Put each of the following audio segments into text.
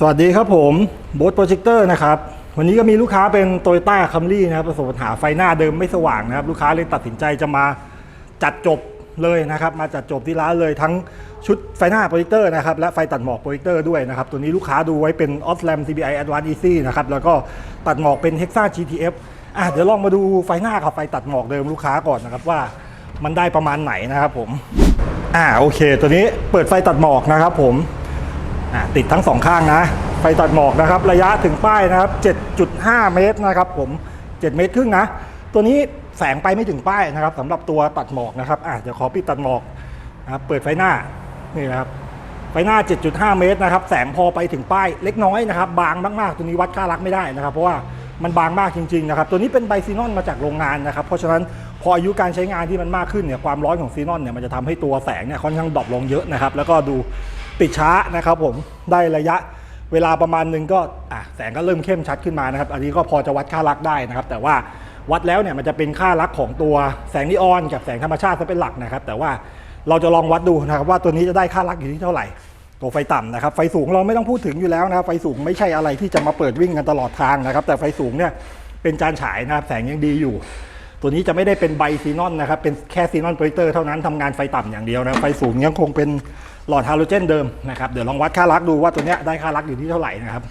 สวัสดีครับผมโบสโปรเจคเตอร์นะครับ วันนี้ก็มีลูกค้าเป็นโตโยต้าคัมรี่นะครับประสบปัญหาไฟหน้าเดิมไม่สว่างนะครับ ลูกค้าเลยตัดสินใจจะมาจัดจบเลยนะครับ มาจัดจบที่ร้านเลยทั้งชุดไฟหน้าโปรเจคเตอร์นะครับและไฟตัดหมอกโปรเจคเตอร์ด้วยนะครับ ตัวนี้ลูกค้าดูไว้เป็น o s l a m CBI Advanced Easy นะครับแล้วก็ตัดหมอกเป็น Hexa GTF อะเดี๋ยวลองมาดูไฟหน้ากับไฟตัดหมอกเดิมลูกค้าก่อนนะครับว่ามันได้ประมาณไหนนะครับผมอ่าโอเค ตัวนี้เปิดไฟตัดหมอกนะครับผม ติดทั้งสองข้างนะ ไฟตัดหมอกนะครับ ระยะถึงป้ายนะครับ 7.5 เมตรนะครับผม 7 เมตรครึ่งนะ ตัวนี้แสงไปไม่ถึงป้ายนะครับสำหรับตัวตัดหมอกนะครับอ่าเดี๋ยวขอปิดตัดหมอกนะครับเปิดไฟหน้านี่นะครับไฟหน้า 7.5 เมตรนะครับ แสงพอไปถึงป้ายเล็กน้อยนะครับ บางมากๆ ตัวนี้วัดค่ารักไม่ได้นะครับ เพราะว่ามันบางมากจริงๆนะครับ ตัวนี้เป็นไบซีนอนมาจากโรงงานนะครับ เพราะฉะนั้นพออายุการใช้งานที่มันมากขึ้นเนี่ยความร้อนของซีนอนเนี่ยมันจะทำให้ตัวแสงเนี่ยค่อนข้างดรอปลงเยอะนะครับ แล้วก็ดู ติดช้านะครับผมได้ระยะเวลาประมาณหนึงก็อะแสงก็เริ่มเข้มชัดขึ้นมานะครับ อันนี้ก็พอจะวัดค่ารักได้นะครับ แต่ว่าวัดแล้วเนี่ยมันจะเป็นค่ารักของตัวแสงนีออนกับแสงธรรมชาติซะเป็นหลักนะครับ แต่ว่าเราจะลองวัดดูนะครับว่าตัวนี้จะได้ค่ารักอยู่ที่เท่าไหร่ ตัวไฟต่ำนะครับ ไฟสูงเราไม่ต้องพูดถึงอยู่แล้วนะครับไฟสูงไม่ใช่อะไรที่จะมาเปิดวิ่งกันตลอดทางนะครับ แต่ไฟสูงเนี่ยเป็นจานฉายนะครับแสงยังดีอยู่ ตัวนี้จะไม่ได้เป็นไบซีนอนนะครับเป็นแค่ซีนอนโปรเจคเตอร์เท่านั้นทำงานไฟต่ำอย่างเดียวนะไฟสูงยังคงเป็น หลอดฮาโลเจนเดิมนะครับ เดี๋ยวลองวัดค่ารักดูว่าตัวเนี้ยได้ค่ารักอยู่ที่เท่าไหร่นะครับ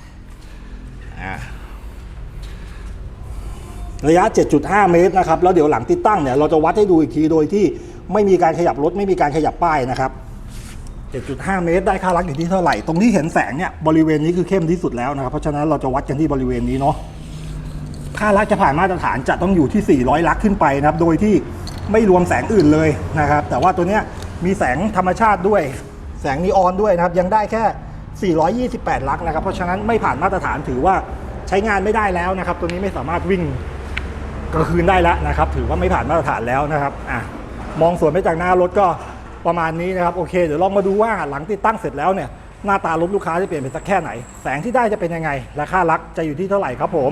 ระยะ 7.5 เมตรนะครับ แล้วเดี๋ยวหลังติดตั้งเนี่ยเราจะวัดให้ดูอีกทีโดยที่ไม่มีการขยับรถไม่มีการขยับป้ายนะครับ 7.5 เมตร ได้ค่ารักอยู่ที่เท่าไหร่ ตรงที่เห็นแสงเนี่ยบริเวณนี้คือเข้มที่สุดแล้วนะครับ เพราะฉะนั้นเราจะวัดกันที่บริเวณนี้เนาะ ค่ารักจะผ่านมาตรฐานจะต้องอยู่ที่ 400 ลักขึ้นไปนะครับ โดยที่ไม่รวมแสงอื่นเลยนะครับ แต่ว่าตัวเนี้ยมีแสงธรรมชาติด้วย สงนีออนด้วยนะครับ ยังได้แค่ 428 ลักนะครับ เพราะฉะนั้นไม่ผ่านมาตรฐานถือว่าใช้งานไม่ได้แล้วนะครับ ตัวนี้ไม่สามารถวิ่งกลางคืนได้แล้วนะครับ ถือว่าไม่ผ่านมาตรฐานแล้วนะครับอะมองสวนไปจากหน้ารถก็ประมาณนี้นะครับโอเค เดี๋ยวลองมาดูว่าหลังติดตั้งเสร็จแล้วเนี่ยหน้าตารถลูกค้าจะเปลี่ยนไปสักแค่ไหน แสงที่ได้จะเป็นยังไงและค่ารักจะอยู่ที่เท่าไหร่ครับผม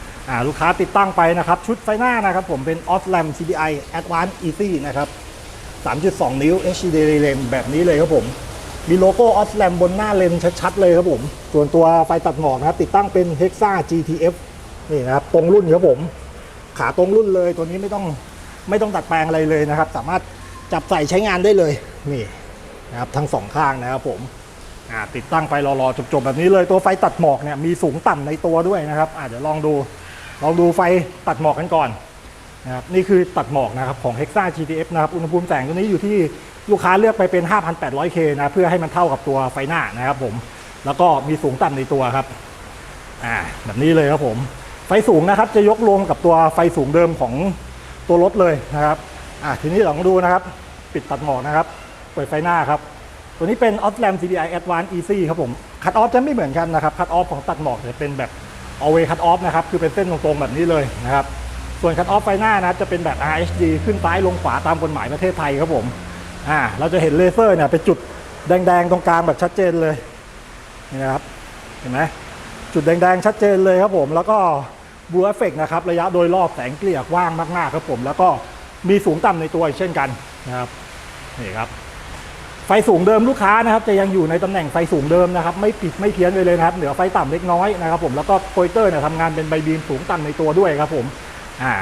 ลูกค้าติดตั้งไปนะครับ ชุดไฟหน้านะครับ ผมเป็น Oslam CDI Advanced Easy นะครับ 3.2 นิ้ว HD Lens แบบนี้เลยครับผม มีโลโก้ Oslam บนหน้าเลนชัดๆเลยครับผม ส่วนตัวไฟตัดหมอกนะครับ ติดตั้งเป็น Hexa GTF นี่นะครับตรงรุ่นครับผม ขาตรงรุ่นเลยตัวนี้ไม่ต้องไม่ต้องดัดแปลงอะไรเลยนะครับ สามารถจับใส่ใช้งานได้เลยนี่นะครับทั้งสองข้างนะครับผมติดตั้งไปรอๆจบๆแบบนี้เลยตัวไฟตัดหมอกเนี่ยมีสูงต่ำในตัวด้วยนะครับอาเดี๋ยวลองดู ลองดูไฟตัดหมอกกันก่อนนะครับนี่คือตัดหมอกนะครับของ Hexa GTF นะครับอุณหภูมิแสงตัวนี้อยู่ที่ลูกค้าเลือกไปเป็น 5,800K นะเพื่อให้มันเท่ากับตัวไฟหน้านะครับผมแล้วก็มีสูงต่ำในตัวครับอ่าแบบนี้เลยครับผม ไฟสูงนะครับจะยกรวมกับตัวไฟสูงเดิมของตัวรถเลยนะครับอ่าทีนี้ลองดูนะครับ ปิดตัดหมอกนะครับ เปิดไฟหน้าครับ ตัวนี้เป็น Oslam CDI Advanced Easy ครับผมคัตออฟจะไม่เหมือนกันนะครับคัตออฟของตัดหมอกจะเป็นแบบ always cut off นะครับคือเป็นเส้นตรงๆแบบนี้เลยนะครับส่วนคัตออฟไฟหน้านะจะเป็นแบบ RHD ขึ้นซ้ายลงขวาตามกฎหมายประเทศไทยครับผมอ่าเราจะเห็นเลเซอร์เนี่ยเป็นจุดแดงๆตรงกลางแบบชัดเจนเลยนี่นะครับเห็นไหมจุดแดงๆชัดเจนเลยครับผมแล้วก็บูเอฟเฟกนะครับระยะโดยรอบแสงเกลี่ยกว้างมากๆครับผม แล้วก็มีสูงต่ำในตัวเช่นกันนะครับนี่ครับ ฟสูงเดิมลูกค้านะครับจะยังอยู่ในตำแหน่งไฟสูงเดิมนะครับไม่ปิดไม่เพี้ยนไปเลยนะครับเหลือไฟต่ำเล็กน้อยนะครับผมแล้วก็โปรเจคเตอร์เนี่ยทำงานเป็นใบบีมสูงต่ำในตัวด้วยครับผมอ่า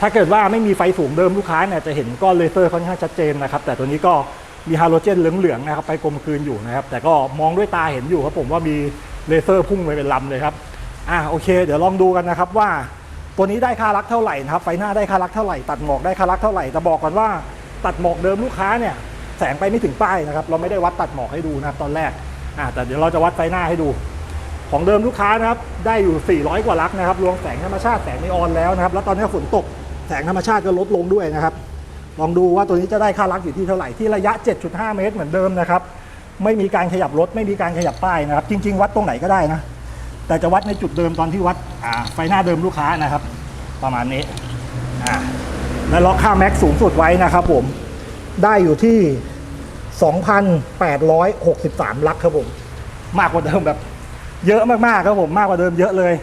ถ้าเกิดว่าไม่มีไฟสูงเดิมลูกค้าเนี่ยจะเห็นก้อนเลเซอร์ค่อนข้างชัดเจนนะครับแต่ตัวนี้ก็มีฮาโลเจนเหลืองๆนะครับไปกลมคืนอยู่นะครับแต่ก็มองด้วยตาเห็นอยู่ครับผมว่ามีเลเซอร์พุ่งไปเป็นลำเลยครับอ่าโอเค เดี๋ยวลองดูกันนะครับว่า ตัวนี้ได้ค่ารักเท่าไหร่นะครับไฟหน้าได้ค่ารักเท่าไหร่ ตัดหมอกได้ค่ารักเท่าไหร่แต่บอกก่อนว่า ตัดหมอกเดิมลูกค้าเนี่ย แสงไปไม่ถึงป้ายนะครับ เราไม่ได้วัดตัดหมอกให้ดูนะครับตอนแรกอ่าแต่เดี๋ยวเราจะวัดไฟหน้าให้ดู ของเดิมลูกค้านะครับ ได้อยู่ 400 กว่าลักนะครับ รวมแสงธรรมชาติแสงนีออนแล้วนะครับ แล้วตอนนี้ฝนตกแสงธรรมชาติก็ลดลงด้วยนะครับ ลองดูว่าตัวนี้จะได้ค่ารักอยู่ที่เท่าไหร่ ที่ระยะ 7.5 เมตรเหมือนเดิมนะครับ ไม่มีการขยับรถ ไม่มีการขยับป้ายนะครับ จริง ๆ วัดตรงไหนก็ได้นะ แต่จะวัดในจุดเดิมตอนที่วัดอ่าไฟหน้าเดิมลูกค้านะครับ ประมาณนี้อ่าและล็อกค่าแม็กสูงสุดไว้นะครับผม ได้อยู่ที่ 2,863 ลักครับผม มากกว่าเดิมแบบ เยอะมากๆครับผมมากกว่าเดิมเยอะเลย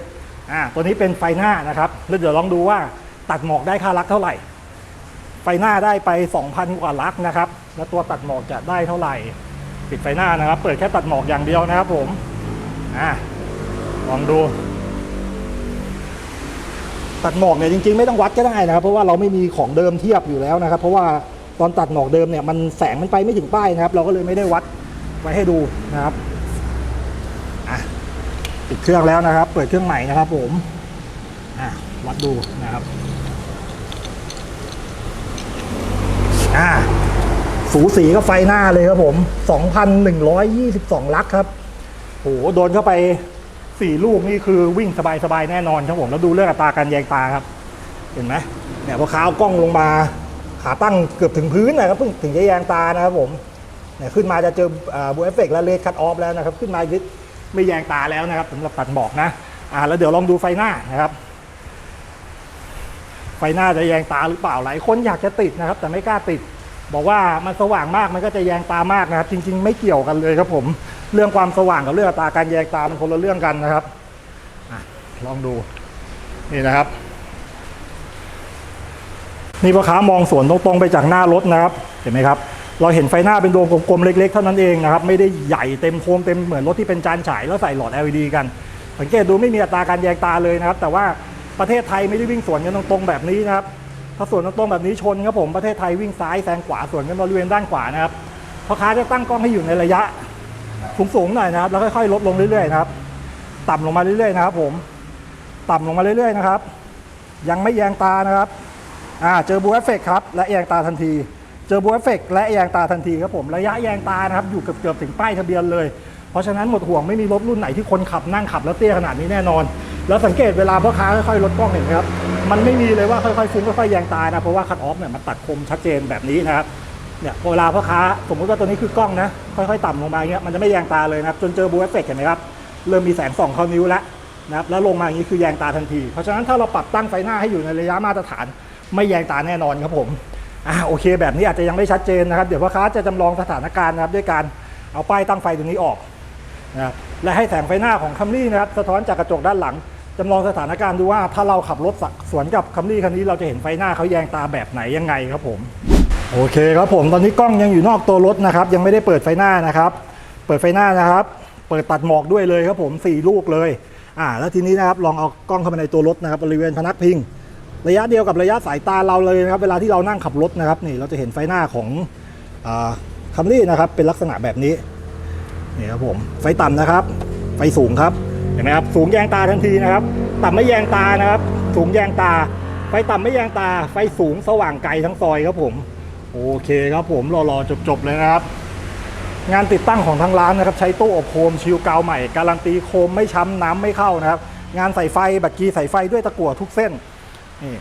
อ่าตัวนี้เป็นไฟหน้านะครับแล้วเดี๋ยวลองดูว่าตัดหมอกได้ค่าลักเท่าไหร่ ไฟหน้าได้ไป 2,000 กว่าลักนะครับ แล้วตัวตัดหมอกจะได้เท่าไหร่ ปิดไฟหน้านะครับ เปิดแค่ตัดหมอกอย่างเดียวนะครับผมอ่าลองดู ตัดหมอกเนี่ยจริงๆ ไม่ต้องวัดก็ได้นะครับ เพราะว่าเราไม่มีของเดิมเทียบอยู่แล้วนะครับ เพราะว่า ตอนตัดหมอกเดิมเนี่ยมันแสงมันไปไม่ถึงป้ายนะครับ เราก็เลยไม่ได้วัดไว้ให้ดูนะครับอะปิดเครื่องแล้วนะครับ เปิดเครื่องใหม่นะครับ ผมอะวัดดูนะครับอะสูสีก็ไฟหน้าเลยครับผม2,122 ลักครับโหโดนเข้าไปสี่ลูกนี่คือวิ่งสบายๆแน่นอนครับผม แล้วดูเรื่องอัตราการแยงตาครับ เห็นไหมเนี่ยพอขาเอากล้องลงมา ขาตั้งเกือบถึงพื้นนะครับเพิ่งถึงจะแยงตานะครับผมเนี่ยขึ้นมาจะเจอบูเอฟเฟกและเลดคัตออฟแล้วนะครับ ขึ้นมายึดไม่แยงตาแล้วนะครับสำหรับตัดหมอกนะอ่าแล้วเดี๋ยวลองดูไฟหน้านะครับ ไฟหน้าจะแยงตาหรือเปล่าหลายคนอยากจะติดนะครับ แต่ไม่กล้าติด บอกว่ามันสว่างมากมันก็จะแยงตามากนะครับ จริง ๆ ไม่เกี่ยวกันเลยครับผม เรื่องความสว่างกับเรื่องตาการแยงตามันคนละเรื่องกันนะครับอลองดูนี่นะครับ นี่พ่อค้ามองสวนตรงๆไปจากหน้ารถนะครับ เห็นไหมครับ เราเห็นไฟหน้าเป็นดวงกลมๆเล็กๆเท่านั้นเองนะครับ ไม่ได้ใหญ่เต็มโคมเต็มเหมือนรถที่เป็นจานฉายแล้วใส่หลอด LED กัน สังเกตดูไม่มีอัตราการแยงตาเลยนะครับ แต่ว่าประเทศไทยไม่ได้วิ่งสวนกันตรงๆแบบนี้นะครับ ถ้าสวนตรงๆแบบนี้ชนครับผม ประเทศไทยวิ่งซ้ายแซงขวาสวนกันบริเวณด้านขวานะครับพ่อค้าจะตั้งกล้องให้อยู่ในระยะสูงๆหน่อยนะครับ แล้วค่อยๆลดลงเรื่อยๆนะครับ ต่ำลงมาเรื่อยๆนะครับ ผม ต่ำลงมาเรื่อยๆนะครับ ยังไม่แยงตานะครับ อ่าเจอบูเอฟเฟกครับ และแยงตาทันที เจอบูเอฟเฟกและแยงตาทันทีครับผม ระยะแยงตานะครับ อยู่เกือบๆถึงป้ายทะเบียนเลย เพราะฉะนั้นหมดห่วงไม่มีรถรุ่นไหนที่คนขับนั่งขับแล้วเตี้ยขนาดนี้แน่นอน แล้วสังเกตเวลาพ่อค้าค่อยๆลดกล้องเห็นไหมครับ มันไม่มีเลยว่าค่อยๆฟุ้งค่อยๆแยงตานะ เพราะว่าคัตออฟเนี่ยมันตัดคมชัดเจนแบบนี้นะครับ เนี่ยเวลาพ่อค้าสมมติว่าตัวนี้คือกล้องนะ ค่อยๆต่ำลงมาอย่างเงี้ย มันจะไม่แยงตาเลยนะครับ จนเจอบูเอฟเฟกเห็นไหมครับ เริ่มมีแสงส่องเข้านิ้วแล้วนะครับแล้วลงมาอย่างนี้คือแยงตาทันที เพราะฉะนั้นถ้าเราปรับตั้งไฟหน้าให้อยู่ในระยะมาตรฐาน ไม่แยงตาแน่นอนครับผมอ่าโอเค แบบนี้อาจจะยังไม่ชัดเจนนะครับ เดี๋ยวพ่อค้าจะจำลองสถานการณ์นะครับ ด้วยการเอาป้ายตั้งไฟตรงนี้ออกนะและให้แสงไฟหน้าของคัมรี่นะครับสะท้อนจากกระจกด้านหลังจำลองสถานการณ์ดูว่าถ้าเราขับรถสวนกับคัมรี่คันนี้เราจะเห็นไฟหน้าเขาแยงตาแบบไหนยังไงครับผมโอเคครับผมตอนนี้กล้องยังอยู่นอกตัวรถนะครับ ยังไม่ได้เปิดไฟหน้านะครับ เปิดไฟหน้านะครับ เปิดตัดหมอกด้วยเลยครับผมสี่ลูกเลยอ่าแล้วทีนี้นะครับลองเอากล้องเข้าไปในตัวรถนะครับบริเวณพนักพิง ระยะเดียวกับระยะสายตาเราเลยนะครับเวลาที่เรานั่งขับรถนะครับนี่เราจะเห็นไฟหน้าของคัมรี่นะครับเป็นลักษณะแบบนี้นี่ครับผมไฟต่ำนะครับ ไฟสูงครับเห็นไหมครับสูงแยงตาทันทีนะครับ ต่ำไม่แยงตานะครับ สูงแยงตา ไฟต่ำไม่แยงตา ไฟสูงสว่างไกลทั้งซอยครับผม โอเคครับผมรอๆจบๆเลยนะครับ งานติดตั้งของทางร้านนะครับ ใช้ตู้อบโคมชิลกาวใหม่ การันตีโคมไม่ช้ำน้ำไม่เข้านะครับ งานใส่ไฟบัตรกีใส่ไฟด้วยตะกั่วทุกเส้น นี่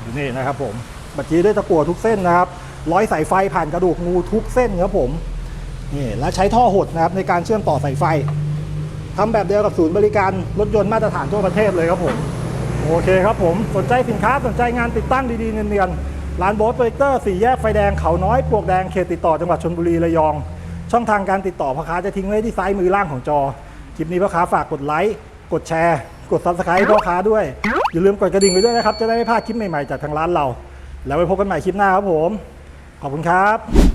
อยู่นี่นะครับผมบัตรกีด้วยตะกั่วทุกเส้นนะครับ ร้อยสายไฟผ่านกระดูกงูทุกเส้นครับผมนี่และใช้ท่อหดนะครับในการเชื่อมต่อสายไฟทำแบบเดียวกับศูนย์บริการรถยนต์มาตรฐานทั่วประเทศเลยครับผม โอเคครับผมสนใจสินค้าสนใจงานติดตั้งดีๆเนียนๆร้านโบสเจคเตอร์สี่แยกไฟแดงเขาน้อยปลวกแดงเขตติดต่อจังหวัดชลบุรีระยอง ช่องทางการติดต่อพ่อค้าจะทิ้งไว้ที่ซ้ายมือล่างของจอคลิปนี้พ่อค้าฝากกดไลค์กดแชร์ กดซับสไครต์พ่อค้าด้วย อย่าลืมกดกระดิ่งไว้ด้วยนะครับ จะได้ไม่พลาดคลิปใหม่ๆจากทางร้านเรา แล้วไว้พบกันใหม่คลิปหน้าครับผม ขอบคุณครับ